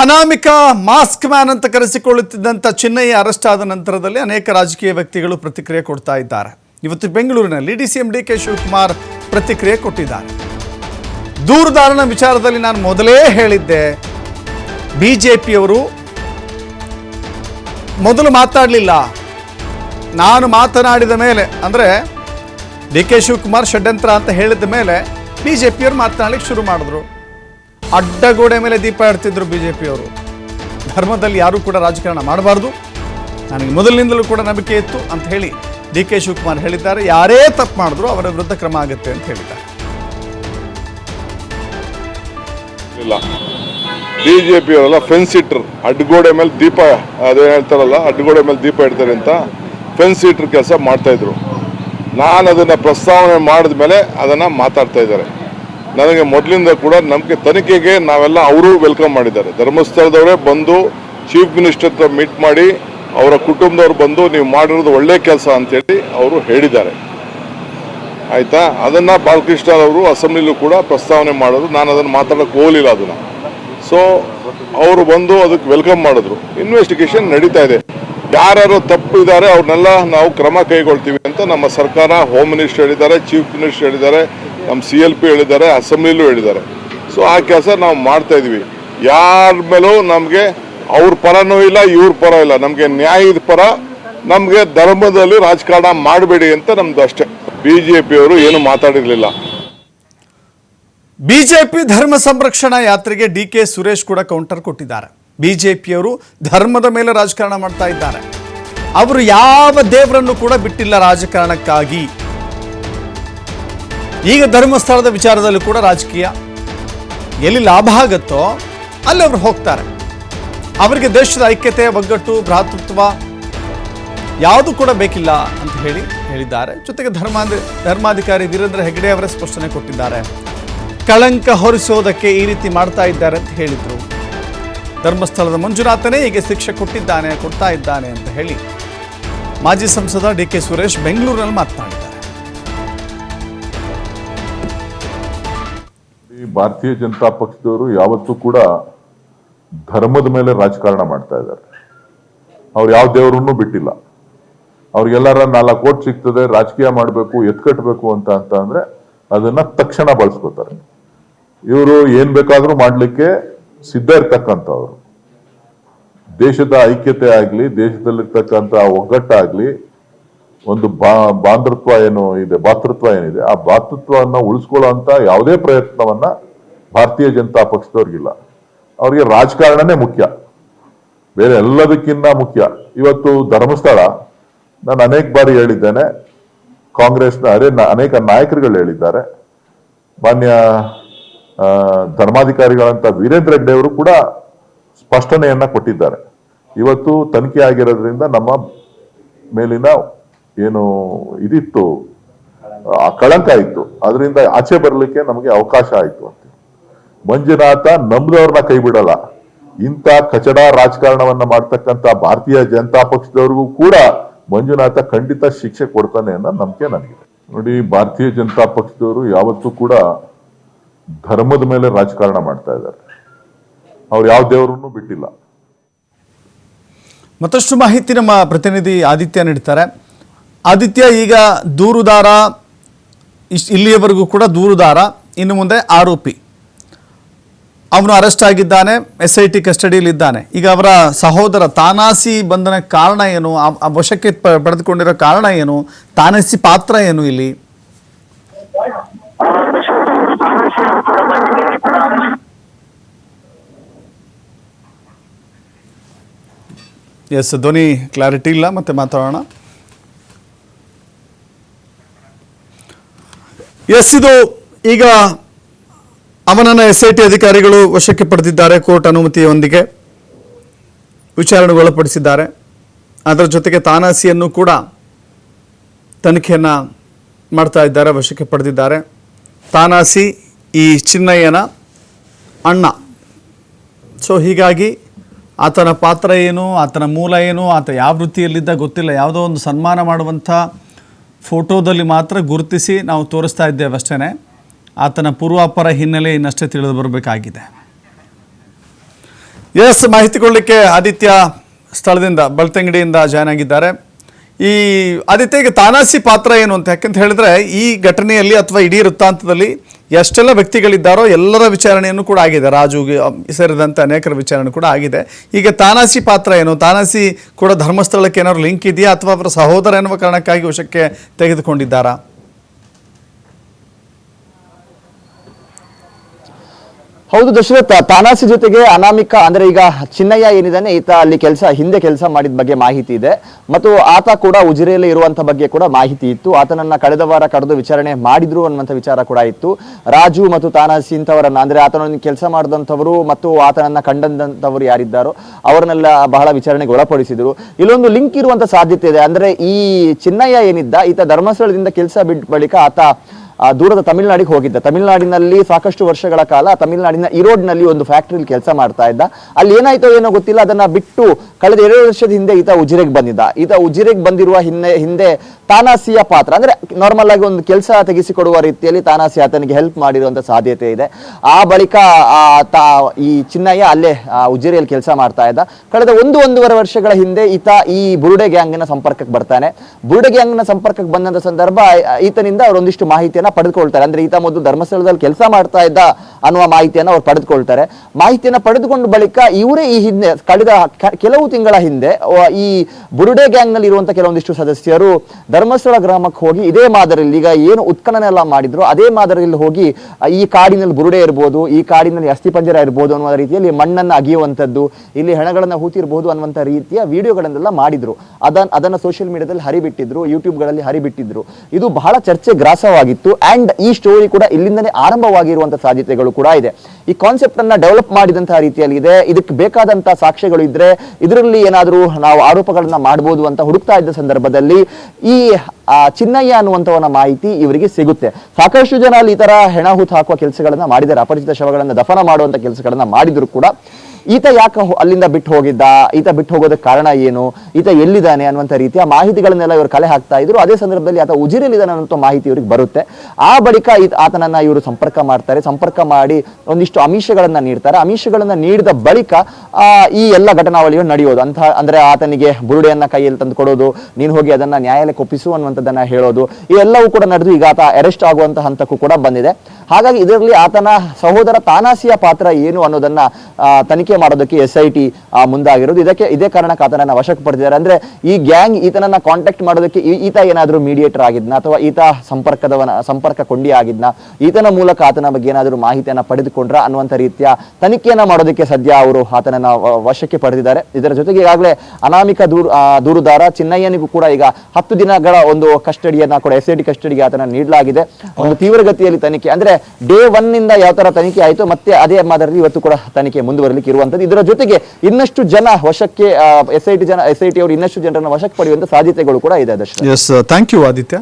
ಅನಾಮಿಕ mask man ಅಂತ ಕರೆಸಿಕೊಳ್ಳುತ್ತಿದ್ದಂಥ Chinnaiah arrest ಆದ ನಂತರದಲ್ಲಿ ಅನೇಕ ರಾಜಕೀಯ ವ್ಯಕ್ತಿಗಳು ಪ್ರತಿಕ್ರಿಯೆ ಕೊಡ್ತಾ ಇದ್ದಾರೆ. ಇವತ್ತು ಬೆಂಗಳೂರಿನಲ್ಲಿ D C M D K Shivakumar ಪ್ರತಿಕ್ರಿಯೆ ಕೊಟ್ಟಿದ್ದಾರೆ. ದೂರದಾರನ ವಿಚಾರದಲ್ಲಿ ನಾನು ಮೊದಲೇ ಹೇಳಿದ್ದೆ. ಬಿ ಜೆ ಪಿಯವರು ಮೊದಲು ಮಾತಾಡಲಿಲ್ಲ. ನಾನು ಮಾತನಾಡಿದ ಮೇಲೆ, ಅಂದರೆ ಡಿ ಕೆ ಶಿವಕುಮಾರ್ ಷಡ್ಯಂತ್ರ ಅಂತ ಹೇಳಿದ ಮೇಲೆ ಬಿ ಜೆ ಪಿಯವರು ಮಾತನಾಡಲಿಕ್ಕೆ ಶುರು ಮಾಡಿದ್ರು. ಅಡ್ಡಗೋಡೆ ಮೇಲೆ ದೀಪ ಇಡ್ತಿದ್ರು ಬಿ ಜೆ ಪಿಯವರು ಧರ್ಮದಲ್ಲಿ ಯಾರೂ ಕೂಡ ರಾಜಕಾರಣ ಮಾಡಬಾರ್ದು. ನನಗೆ ಮೊದಲಿನಿಂದಲೂ ಕೂಡ ನಂಬಿಕೆ ಇತ್ತು ಅಂತ ಹೇಳಿ ಡಿ ಕೆ ಶಿವಕುಮಾರ್ ಹೇಳಿದ್ದಾರೆ. ಯಾರೇ ತಪ್ಪು ಮಾಡಿದ್ರು ಅವರ ವಿರುದ್ಧ ಕ್ರಮ ಆಗುತ್ತೆ ಅಂತ ಹೇಳಿದ್ದಾರೆ. ಇಲ್ಲ. ಬಿಜೆಪಿ ಅವರೆಲ್ಲ ಫೆನ್ಸ್ ಇಟ್ರು ಅಡ್ಡಗೋಡೆ ಮೇಲೆ ದೀಪ ಅದೇನು ಹೇಳ್ತಾರಲ್ಲ, ಅಡ್ಡಗೋಡೆ ಮೇಲೆ ದೀಪ ಇಡ್ತಾರೆ ಅಂತ ಫೆನ್ಸ್ ಇಟ್ರ್ ಕೆಲಸ ಮಾಡ್ತಾ ಇದ್ರು. ನಾನು ಅದನ್ನ ಪ್ರಸ್ತಾವನೆ ಮಾಡಿದ ಮೇಲೆ ಅದನ್ನ ಮಾತಾಡ್ತಾ ಇದ್ದಾರೆ. ನನಗೆ ಮೊದಲಿಂದ ಕೂಡ ನಮಗೆ ತನಿಖೆಗೆ ನಾವೆಲ್ಲ ಅವರು ವೆಲ್ಕಮ್ ಮಾಡಿದ್ದಾರೆ. ಧರ್ಮಸ್ಥಳದವರೇ ಬಂದು ಚೀಫ್ ಮಿನಿಸ್ಟರ್ ಹತ್ರ ಮೀಟ್ ಮಾಡಿ ಅವರ ಕುಟುಂಬದವ್ರು ಬಂದು ನೀವು ಮಾಡಿರೋದು ಒಳ್ಳೆ ಕೆಲಸ ಅಂತೇಳಿ ಅವರು ಹೇಳಿದ್ದಾರೆ. ಆಯ್ತಾ? ಅದನ್ನ ಬಾಲಕೃಷ್ಣ ಅವರು ಅಸೆಂಬ್ಲಿಲೂ ಕೂಡ ಪ್ರಸ್ತಾವನೆ ಮಾಡೋದು ನಾನು ಅದನ್ನು ಮಾತಾಡಕ್ಕೆ ಹೋಗಲಿಲ್ಲ ಅದನ್ನ. ಸೊ ಅವರು ಬಂದು ಅದಕ್ಕೆ ವೆಲ್ಕಮ್ ಮಾಡಿದ್ರು. ಇನ್ವೆಸ್ಟಿಗೇಷನ್ ನಡೀತಾ ಇದೆ. ಯಾರ್ಯಾರು ತಪ್ಪು ಇದ್ದಾರೆ ಅವ್ರನ್ನೆಲ್ಲ ನಾವು ಕ್ರಮ ಕೈಗೊಳ್ತೀವಿ ಅಂತ ನಮ್ಮ ಸರ್ಕಾರ ಹೋಮ್ ಮಿನಿಸ್ಟರ್ ಹೇಳಿದ್ದಾರೆ ಚೀಫ್ ಮಿನಿಸ್ಟರ್ ಹೇಳಿದ್ದಾರೆ ನಮ್ಮ ಸಿ ಎಲ್ ಪಿ ಹೇಳಿದ್ದಾರೆ, ಅಸೆಂಬ್ಲಿಲೂ ಹೇಳಿದ್ದಾರೆ. ಸೊ ಆ ಕೆಲಸ ನಾವು ಮಾಡ್ತಾ ಇದೀವಿ. ಯಾರ ಮೇಲೂ ನಮಗೆ ಅವ್ರ ಪರನೂ ಇಲ್ಲ, ಇವ್ರ ಪರ ಇಲ್ಲ. ನಮಗೆ ನ್ಯಾಯದ ಪರ, ನಮಗೆ ಧರ್ಮದಲ್ಲಿ ರಾಜಕಾರಣ ಮಾಡಬೇಡಿ ಅಂತ ನಮ್ದು ಅಷ್ಟೇ. ಬಿ ಜೆ ಪಿಯವರು ಏನು ಮಾತಾಡಿರಲಿಲ್ಲ. ಬಿಜೆಪಿ ಧರ್ಮ ಸಂರಕ್ಷಣಾ ಯಾತ್ರೆಗೆ ಡಿ ಕೆ ಸುರೇಶ್ ಕೂಡ ಕೌಂಟರ್ ಕೊಟ್ಟಿದ್ದಾರೆ. ಬಿಜೆಪಿಯವರು ಧರ್ಮದ ಮೇಲೆ ರಾಜಕಾರಣ ಮಾಡ್ತಾ ಇದ್ದಾರೆ. ಅವರು ಯಾವ ದೇವರನ್ನು ಕೂಡ ಬಿಟ್ಟಿಲ್ಲ ರಾಜಕಾರಣಕ್ಕಾಗಿ. ಈಗ ಧರ್ಮಸ್ಥಳದ ವಿಚಾರದಲ್ಲೂ ಕೂಡ ರಾಜಕೀಯ ಎಲ್ಲಿ ಲಾಭ ಆಗುತ್ತೋ ಅಲ್ಲಿ ಅವರು ಹೋಗ್ತಾರೆ. ಅವರಿಗೆ ದೇಶದ ಐಕ್ಯತೆ ಒಗ್ಗಟ್ಟು, ಭ್ರಾತೃತ್ವ ಯಾವುದು ಕೂಡ ಬೇಕಿಲ್ಲ ಅಂತ ಹೇಳಿ ಹೇಳಿದ್ದಾರೆ. ಜೊತೆಗೆ ಧರ್ಮಾಧಿ, ಧರ್ಮಾಧಿಕಾರಿ ವೀರೇಂದ್ರ ಹೆಗ್ಡೆ ಅವರೇ ಸ್ಪಷ್ಟನೆ ಕೊಟ್ಟಿದ್ದಾರೆ. ಕಳಂಕ ಹೊರಿಸೋದಕ್ಕೆ ಈ ರೀತಿ ಮಾಡ್ತಾ ಇದ್ದಾರೆ ಅಂತ ಹೇಳಿದರು. ಧರ್ಮಸ್ಥಳದ ಮಂಜುನಾಥನೇ ಹೀಗೆ ಶಿಕ್ಷೆ ಕೊಟ್ಟಿದ್ದಾನೆ, ಕೊಡ್ತಾ ಇದ್ದಾನೆ ಅಂತ ಹೇಳಿ ಮಾಜಿ ಸಂಸದ ಡಿ ಕೆ ಸುರೇಶ್ ಬೆಂಗಳೂರಿನಲ್ಲಿ ಮಾತನಾಡಿದ್ದಾರೆ. ಭಾರತೀಯ ಜನತಾ ಪಕ್ಷದವರು ಯಾವತ್ತೂ ಕೂಡ ಧರ್ಮದ ಮೇಲೆ ರಾಜಕಾರಣ ಮಾಡ್ತಾ ಇದ್ದಾರೆ. ಅವ್ರು ಯಾವ ದೇವರನ್ನು ಬಿಟ್ಟಿಲ್ಲ. ಅವ್ರಿಗೆಲ್ಲರ ನಾಲ್ಕು ಕೋಟ್ ಸಿಗ್ತದೆ, ರಾಜಕೀಯ ಮಾಡಬೇಕು ಎತ್ಕಟ್ಟಬೇಕು ಅಂತ ಅಂತ ಅಂದ್ರೆ ಅದನ್ನ ತಕ್ಷಣ ಬಳಸ್ಕೋತಾರೆ. ಇವರು ಏನ್ ಬೇಕಾದ್ರೂ ಮಾಡ್ಲಿಕ್ಕೆ ಸಿದ್ಧ ಇರ್ತಕ್ಕಂಥವ್ರು ದೇಶದ ಐಕ್ಯತೆ ಆಗ್ಲಿ, ದೇಶದಲ್ಲಿರ್ತಕ್ಕಂಥ ಒಗ್ಗಟ್ಟಾಗ್ಲಿ ಒಂದು ಬಾ, ಬಾಂಧೃತ್ವ ಏನು ಇದೆ, ಭಾತೃತ್ವ ಏನಿದೆ, ಆ ಭಾತೃತ್ವವನ್ನು ಉಳಿಸ್ಕೊಳ್ಳುವಂತ ಯಾವುದೇ ಪ್ರಯತ್ನವನ್ನ ಭಾರತೀಯ ಜನತಾ ಪಕ್ಷದವ್ರಿಗಿಲ್ಲ. ಅವರಿಗೆ ರಾಜಕಾರಣನೇ ಮುಖ್ಯ. ಬೇರೆ ಎಲ್ಲದಕ್ಕಿಂತ ಮುಖ್ಯ. ಇವತ್ತು ಧರ್ಮಸ್ಥಳ, ನಾನು ಅನೇಕ ಬಾರಿ ಹೇಳಿದ್ದೇನೆ. ಕಾಂಗ್ರೆಸ್ನ ಅರೆ ಅನೇಕ ನಾಯಕರುಗಳು ಹೇಳಿದ್ದಾರೆ. ಮಾನ್ಯ ಧರ್ಮಾಧಿಕಾರಿಗಳಂತ ವೀರೇಂದ್ರ ಹೆಗ್ಡೆ ಅವರು ಕೂಡ ಸ್ಪಷ್ಟನೆಯನ್ನ ಕೊಟ್ಟಿದ್ದಾರೆ. ಇವತ್ತು ತನಿಖೆ ಆಗಿರೋದ್ರಿಂದ ನಮ್ಮ ಮೇಲಿನ ಏನು ಇದಿತ್ತು. ಕಳಂಕ ಇತ್ತು. ಅದರಿಂದ ಆಚೆ ಬರಲಿಕ್ಕೆ ನಮಗೆ ಅವಕಾಶ ಆಯಿತು ಅಂತ. ಮಂಜುನಾಥ ನಂಬದವ್ರನ್ನ ಕೈ ಬಿಡಲ್ಲ. ಇಂಥ ಕಚಡ ರಾಜಕಾರಣವನ್ನ ಮಾಡ್ತಕ್ಕಂಥ ಭಾರತೀಯ ಜನತಾ ಪಕ್ಷದವ್ರಿಗೂ ಕೂಡ ಮಂಜುನಾಥ ಖಂಡಿತ ಶಿಕ್ಷೆ ಕೊಡ್ತಾನೆ ಅನ್ನೋ ನಂಬಿಕೆ ನನಗಿದೆ. ನೋಡಿ, ಭಾರತೀಯ ಜನತಾ ಪಕ್ಷದವರು ಯಾವತ್ತೂ ಕೂಡ ಧರ್ಮದ ಮೇಲೆ ರಾಜಕಾರಣ ಮಾಡ್ತಾ ಇದ್ದಾರೆ. ಅವ್ರು ಯಾವ ದೇವರನ್ನು ಬಿಟ್ಟಿಲ್ಲ. ಮತ್ತಷ್ಟು ಮಾಹಿತಿ ನಮ್ಮ ಪ್ರತಿನಿಧಿ ಆದಿತ್ಯ ನೀಡ್ತಾರೆ ಆದಿತ್ಯ ಈಗ ದೂರುದಾರ, ಇಶ್ ಇಲ್ಲಿಯವರೆಗೂ ಕೂಡ ದೂರುದಾರ, ಇನ್ನು ಮುಂದೆ ಆರೋಪಿ. ಅವನು ಅರೆಸ್ಟ್ ಆಗಿದ್ದಾನೆ ಎಸ್ ಐ ಟಿ ಕಸ್ಟಡಿಯಲ್ಲಿದ್ದಾನೆ. ಈಗ ಅವರ ಸಹೋದರ ತಾನಾಸಿ ಬಂಧನ ಕಾರಣ ಏನು? ಆ ವಶಕ್ಕೆ ಪಡೆದುಕೊಂಡಿರೋ ಕಾರಣ ಏನು? ತಾನಾಸಿ ಪಾತ್ರ ಏನು ಇಲ್ಲಿ? ಎಸ್ ಧ್ವನಿ ಕ್ಲಾರಿಟಿ ಇಲ್ಲ, ಮತ್ತೆ ಮಾತಾಡೋಣ. ಎಸ್ ಈಗ ಅವನನ್ನು ಎಸ್ ಐ ಟಿ ಅಧಿಕಾರಿಗಳು ವಶಕ್ಕೆ ಪಡೆದಿದ್ದಾರೆ, ಕೋರ್ಟ್ ಅನುಮತಿಯೊಂದಿಗೆ ವಿಚಾರಣೆಗೊಳಪಡಿಸಿದ್ದಾರೆ ಅದರ ಜೊತೆಗೆ ತಾನಾಸಿಯನ್ನು ಕೂಡ ತನಿಖೆಯನ್ನು ಮಾಡ್ತಾ ಇದ್ದಾರೆ, ವಶಕ್ಕೆ ಪಡೆದಿದ್ದಾರೆ. ತಾನಾಸಿ ಈ ಚಿನ್ನಯ್ಯನ ಅಣ್ಣ. ಸೊ ಹೀಗಾಗಿ ಆತನ ಪಾತ್ರ ಏನು, ಆತನ ಮೂಲ ಏನು, ಆತ ಯಾವ ವೃತ್ತಿಯಲ್ಲಿದ್ದ ಗೊತ್ತಿಲ್ಲ, ಯಾವುದೋ ಒಂದು ಸನ್ಮಾನ ಮಾಡುವಂಥ ಫೋಟೋದಲ್ಲಿ ಮಾತ್ರ ಗುರುತಿಸಿ ನಾವು ತೋರಿಸ್ತಾ ಇದ್ದೇವೆ ಅಷ್ಟೇ ಆತನ ಪೂರ್ವಾಪರ ಹಿನ್ನೆಲೆ ಇನ್ನಷ್ಟೇ ತಿಳಿದು ಬರಬೇಕಾಗಿದೆ. ಎಸ್, ಮಾಹಿತಿ ಕೊಡಲಿಕ್ಕೆ ಆದಿತ್ಯ ಸ್ಥಳದಿಂದ, ಬಳತಂಗಡಿಯಿಂದ ಜಾಯ್ನ್ ಆಗಿದ್ದಾರೆ. ಈ ಆದಿತ್ಯಗೆ ತಾನಾಸಿ ಪಾತ್ರ ಏನು ಅಂತ ಯಾಕಂತ ಹೇಳಿದ್ರೆ, ಈ ಘಟನೆಯಲ್ಲಿ ಅಥವಾ ಇಡೀ ವೃತ್ತಾಂತದಲ್ಲಿ ಎಷ್ಟೆಲ್ಲ ವ್ಯಕ್ತಿಗಳಿದ್ದಾರೋ ಎಲ್ಲರ ವಿಚಾರಣೆಯನ್ನು ಕೂಡ ಆಗಿದೆ. ರಾಜುಗೆ ಸೇರಿದಂಥ ಅನೇಕರ ವಿಚಾರಣೆ ಕೂಡ ಆಗಿದೆ. ಈಗ ತಾನಾಸಿ ಪಾತ್ರ ಏನು? ತಾನಾಸಿ ಕೂಡ ಧರ್ಮಸ್ಥಳಕ್ಕೆ ಏನಾದ್ರು ಲಿಂಕ್ ಇದೆಯಾ? ಅಥವಾ ಅವರ ಸಹೋದರ ಎನ್ನುವ ಕಾರಣಕ್ಕಾಗಿ ವಶಕ್ಕೆ ತೆಗೆದುಕೊಂಡಿದ್ದಾರಾ? ಹೌದು ದಶರಥ ತಾನಾಸಿ ಜೊತೆಗೆ ಅನಾಮಿಕ, ಅಂದ್ರೆ ಈಗ ಚಿನ್ನಯ್ಯ ಏನಿದ್ದಾನೆ, ಈತ ಅಲ್ಲಿ ಕೆಲಸ, ಹಿಂದೆ ಕೆಲಸ ಮಾಡಿದ ಬಗ್ಗೆ ಮಾಹಿತಿ ಇದೆ. ಮತ್ತು ಆತ ಕೂಡ ಉಜಿರೆಯಲ್ಲಿ ಇರುವಂತ ಬಗ್ಗೆ ಕೂಡ ಮಾಹಿತಿ ಇತ್ತು. ಆತನನ್ನ ಕಳೆದ ವಾರ ಕರೆದು ವಿಚಾರಣೆ ಮಾಡಿದ್ರು ಅನ್ನುವಂಥ ವಿಚಾರ ಕೂಡ ಇತ್ತು. ರಾಜು ಮತ್ತು ತಾನಾಸಿ ಇಂಥವರನ್ನ, ಅಂದ್ರೆ ಆತನನ್ನು ಕೆಲಸ ಮಾಡಿದಂಥವರು ಮತ್ತು ಆತನನ್ನ ಕಂಡಂತವರು ಯಾರಿದ್ದಾರೋ, ಅವರನ್ನೆಲ್ಲ ಬಹಳ ವಿಚಾರಣೆಗೆ ಒಳಪಡಿಸಿದ್ರು. ಇಲ್ಲೊಂದು ಲಿಂಕ್ ಇರುವಂತ ಸಾಧ್ಯತೆ ಇದೆ. ಅಂದ್ರೆ ಈ ಚಿನ್ನಯ್ಯ ಏನಿದ್ದ, ಈತ ಧರ್ಮಸ್ಥಳದಿಂದ ಕೆಲಸ ಬಿಟ್ಟ ಬಳಿಕ ಆತ ದೂರದ ತಮಿಳುನಾಡಿಗೆ ಹೋಗಿದ್ದ. ತಮಿಳುನಾಡಿನಲ್ಲಿ ಸಾಕಷ್ಟು ವರ್ಷಗಳ ಕಾಲ ತಮಿಳುನಾಡಿನ ಇರೋಡ್ನಲ್ಲಿ ಒಂದು ಫ್ಯಾಕ್ಟ್ರಿಲಿ ಕೆಲಸ ಮಾಡ್ತಾ ಇದ್ದ. ಅಲ್ಲಿ ಏನಾಯ್ತೋ ಏನೋ ಗೊತ್ತಿಲ್ಲ, ಅದನ್ನ ಬಿಟ್ಟು ಕಳೆದ ಎರಡು ವರ್ಷದ ಹಿಂದೆ ಈತ ಉಜಿರೆಗೆ ಬಂದಿದ್ದ. ಈತ ಉಜಿರೆಗೆ ಬಂದಿರುವ ಹಿಂದೆ ಹಿಂದೆ ತಾನಾಸಿಯ ಪಾತ್ರ, ಅಂದ್ರೆ ನಾರ್ಮಲ್ ಆಗಿ ಒಂದು ಕೆಲಸ ತೆಗೆಸಿಕೊಡುವ ರೀತಿಯಲ್ಲಿ ತಾನಾಸಿ ಆತನಿಗೆ ಹೆಲ್ಪ್ ಮಾಡಿರುವಂತ ಸಾಧ್ಯತೆ ಇದೆ. ಆ ಬಳಿಕ ತಾ, ಈ ಚಿನ್ನಯ್ಯ ಅಲ್ಲೇ ಉಜಿರೆಯಲ್ಲಿ ಕೆಲಸ ಮಾಡ್ತಾ ಇದ್ದ. ಕಳೆದ ಒಂದು, ಒಂದೂವರೆ ವರ್ಷಗಳ ಹಿಂದೆ ಈತ ಈ ಬುರುಡೆ ಗ್ಯಾಂಗ್ನ ಸಂಪರ್ಕಕ್ಕೆ ಬರ್ತಾನೆ. ಬುರುಡೆ ಗ್ಯಾಂಗ್ನ ಸಂಪರ್ಕಕ್ಕೆ ಬಂದಂತ ಸಂದರ್ಭ, ಈತನಿಂದ ಅವರು ಒಂದಿಷ್ಟು ಮಾಹಿತಿಯನ್ನ ಪಡೆದುಕೊಳ್ತಾರೆ. ಅಂದ್ರೆ ಈತ ಮೊದಲು ಧರ್ಮಸ್ಥಳದಲ್ಲಿ ಕೆಲಸ ಮಾಡ್ತಾ ಇದ್ದ ಅನ್ನುವ ಮಾಹಿತಿಯನ್ನ ಅವ್ರು ಪಡೆದುಕೊಳ್ತಾರೆ. ಮಾಹಿತಿಯನ್ನ ಪಡೆದುಕೊಂಡು ಬಳಿಕ ಇವರೇ ಈ ಹಿಂದೆ ಕಳೆದ ಕೆಲವು ತಿಂಗಳ ಹಿಂದೆ ಈ ಬುರುಡೆ ಗ್ಯಾಂಗ್ನಲ್ಲಿ ಇರುವಂತ ಕೆಲವೊಂದಿಷ್ಟು ಸದಸ್ಯರು ಧರ್ಮಸ್ಥಳ ಗ್ರಾಮಕ್ಕೆ ಹೋಗಿ ಇದೇ ಮಾದರಿಯಲ್ಲಿ ಈಗ ಏನು ಉತ್ಖನನೆಲ್ಲ ಮಾಡಿದ್ರು, ಅದೇ ಮಾದರಿಯಲ್ಲಿ ಹೋಗಿ ಈ ಕಾಡಿನಲ್ಲಿ ಬುರುಡೆ ಇರ್ಬೋದು, ಈ ಕಾಡಿನಲ್ಲಿ ಅಸ್ಥಿಪಂಜರ ಇರ್ಬೋದು ಅನ್ನುವ ರೀತಿಯಲ್ಲಿ ಮಣ್ಣನ್ನು ಅಗಿಯುವಂಥದ್ದು, ಇಲ್ಲಿ ಹೆಣಗಳನ್ನ ಹೂತಿರ್ಬೋದು ಅನ್ನುವಂಥ ರೀತಿಯ ವಿಡಿಯೋಗಳನ್ನೆಲ್ಲ ಮಾಡಿದ್ರು. ಅದನ್ನ ಅದನ್ನ ಸೋಷಿಯಲ್ ಮೀಡಿಯಾದಲ್ಲಿ ಹರಿಬಿಟ್ಟಿದ್ರು, ಯೂಟ್ಯೂಬ್ಗಳಲ್ಲಿ ಹರಿಬಿಟ್ಟಿದ್ರು. ಇದು ಬಹಳ ಚರ್ಚೆ ಗ್ರಾಸವಾಗಿತ್ತು ಅಂಡ್ ಈ ಸ್ಟೋರಿ ಕೂಡ ಇಲ್ಲಿಂದಲೇ ಆರಂಭವಾಗಿರುವಂತಹ ಸಾಧ್ಯತೆಗಳು ಕೂಡ ಇದೆ. ಈ ಕಾನ್ಸೆಪ್ಟ್ ಅನ್ನ ಡೆವಲಪ್ ಮಾಡಿದಂತಹ ರೀತಿಯಲ್ಲಿ ಇದೆ ಇದಕ್ಕೆ ಬೇಕಾದಂತಹ ಸಾಕ್ಷ್ಯಗಳು ಇದ್ರೆ ಇದರಲ್ಲಿ ಏನಾದರೂ ನಾವು ಆರೋಪಗಳನ್ನ ಮಾಡಬಹುದು ಅಂತ ಹುಡುಕ್ತಾ ಇದ್ದ ಸಂದರ್ಭದಲ್ಲಿ ಈ ಚಿನ್ನಯ್ಯ ಅನ್ನುವಂಥವನ ಮಾಹಿತಿ ಇವರಿಗೆ ಸಿಗುತ್ತೆ. ಸಾಕಷ್ಟು ಜನ ಅಲ್ಲಿ ಈ ತರ ಹೆಣ ಹಾಕುವ ಕೆಲಸಗಳನ್ನ ಮಾಡಿದ್ದಾರೆ. ಅಪರಿಚಿತ ಶವಗಳನ್ನ ದಫನ ಮಾಡುವಂತ ಕೆಲಸಗಳನ್ನ ಮಾಡಿದ್ರು ಕೂಡ ಈತ ಯಾಕೆ ಅಲ್ಲಿಂದ ಬಿಟ್ಟು ಹೋಗಿದ್ದ? ಈತ ಬಿಟ್ಟು ಹೋಗೋದಕ್ಕೆ ಕಾರಣ ಏನು? ಈತ ಎಲ್ಲಿದ್ದಾನೆ ಅನ್ನುವಂಥ ರೀತಿಯ ಮಾಹಿತಿಗಳನ್ನೆಲ್ಲ ಇವರು ಕಲೆ ಹಾಕ್ತಾ ಇದ್ರು. ಅದೇ ಸಂದರ್ಭದಲ್ಲಿ ಆತ ಉಜಿರಲ್ಲಿದ್ದಾನೆ ಅನ್ನೋ ಮಾಹಿತಿ ಇವ್ರಿಗೆ ಬರುತ್ತೆ. ಆ ಬಳಿಕ ಈತ ಆತನನ್ನ ಇವರು ಸಂಪರ್ಕ ಮಾಡ್ತಾರೆ. ಸಂಪರ್ಕ ಮಾಡಿ ಒಂದಿಷ್ಟು ಅಮಿಷಗಳನ್ನ ನೀಡ್ತಾರೆ. ಅಮಿಷಗಳನ್ನ ನೀಡಿದ ಬಳಿಕ ಈ ಎಲ್ಲ ಘಟನಾವಳಿಗಳು ನಡೆಯೋದು. ಅಂತ ಅಂದ್ರೆ ಆತನಿಗೆ ಬುರುಡೆಯನ್ನ ಕೈಯಲ್ಲಿ ತಂದು ಕೊಡೋದು, ನೀನು ಹೋಗಿ ಅದನ್ನ ನ್ಯಾಯಾಲಯಕ್ಕೆ ಒಪ್ಪಿಸು ಅನ್ನುವಂಥದ್ದನ್ನ ಹೇಳೋದು ಇವೆಲ್ಲವೂ ಕೂಡ ನಡೆದು ಈಗ ಆತ ಅರೆಸ್ಟ್ ಆಗುವಂಥ ಹಂತಕ್ಕೂ ಕೂಡ ಬಂದಿದೆ. ಹಾಗಾಗಿ ಇದರಲ್ಲಿ ಆತನ ಸಹೋದರ ತಾನಾಸಿಯ ಪಾತ್ರ ಏನು ಅನ್ನೋದನ್ನ ತನಿಖೆ ಮಾಡೋದಕ್ಕೆ ಎಸ್ ಐ ಟಿ ಮುಂದಾಗಿರೋದು. ಇದಕ್ಕೆ ಇದೇ ಕಾರಣಕ್ಕೆ ಆತನನ್ನ ವಶಕ್ಕೆ ಪಡೆದಿದ್ದಾರೆ ಅಂದ್ರೆ ಈ ಗ್ಯಾಂಗ್ ಈತನನ್ನ ಕಾಂಟ್ಯಾಕ್ಟ್ ಮಾಡೋದಕ್ಕೆ ಈತ ಏನಾದರೂ ಮೀಡಿಯೇಟರ್ ಆಗಿದ್ನ ಅಥವಾ ಈತ ಸಂಪರ್ಕದವನ ಸಂಪರ್ಕ ಕೊಂಡಿ ಆಗಿದ್ನ ಈತನ ಮೂಲಕ ಆತನ ಬಗ್ಗೆ ಏನಾದರೂ ಮಾಹಿತಿಯನ್ನ ಪಡೆದುಕೊಂಡ್ರ ಅನ್ನುವಂಥ ರೀತಿಯ ತನಿಖೆಯನ್ನ ಮಾಡೋದಕ್ಕೆ ಸದ್ಯ ಅವರು ಆತನನ್ನ ವಶಕ್ಕೆ ಪಡೆದಿದ್ದಾರೆ. ಇದರ ಜೊತೆಗೆ ಈಗಾಗಲೇ ಅನಾಮಿಕ ದೂರು ದೂರುದಾರ ಚಿನ್ನಯ್ಯನಿಗೂ ಕೂಡ ಈಗ ಹತ್ತು ದಿನಗಳ ಒಂದು ಕಸ್ಟಡಿಯನ್ನ ಕೂಡ ಎಸ್ ಐ ಟಿ ಕಸ್ಟಡಿಗೆ ಆತನ ನೀಡಲಾಗಿದೆ. ಒಂದು ತೀವ್ರಗತಿಯಲ್ಲಿ ತನಿಖೆ ಅಂದ್ರೆ ಡೇ ಒನ್ನಿಂದ ಯಾವ ತರ ತನಿಖೆ ಆಯಿತು ಮತ್ತೆ ಅದೇ ಮಾದರಿ ಇವತ್ತು ಕೂಡ ತನಿಖೆ ಮುಂದುವರಲಿಕ್ಕೆ ಇರುವಂತದ್ದು ಇದರ ಜೊತೆಗೆ ಇನ್ನಷ್ಟು ಜನ ವಶಕ್ಕೆ ಎಸ್ ಐ ಜನ ಎಸ್ ಐ ಟಿ ಅವರು ಇನ್ನಷ್ಟು ಜನರನ್ನು ವಶಕ್ಕೆ ಪಡೆಯುವಂತ ಸಾಧ್ಯತೆಗಳು ಕೂಡ ಇದೆ ಥ್ಯಾಂಕ್ ಯು ಆದಿತ್ಯ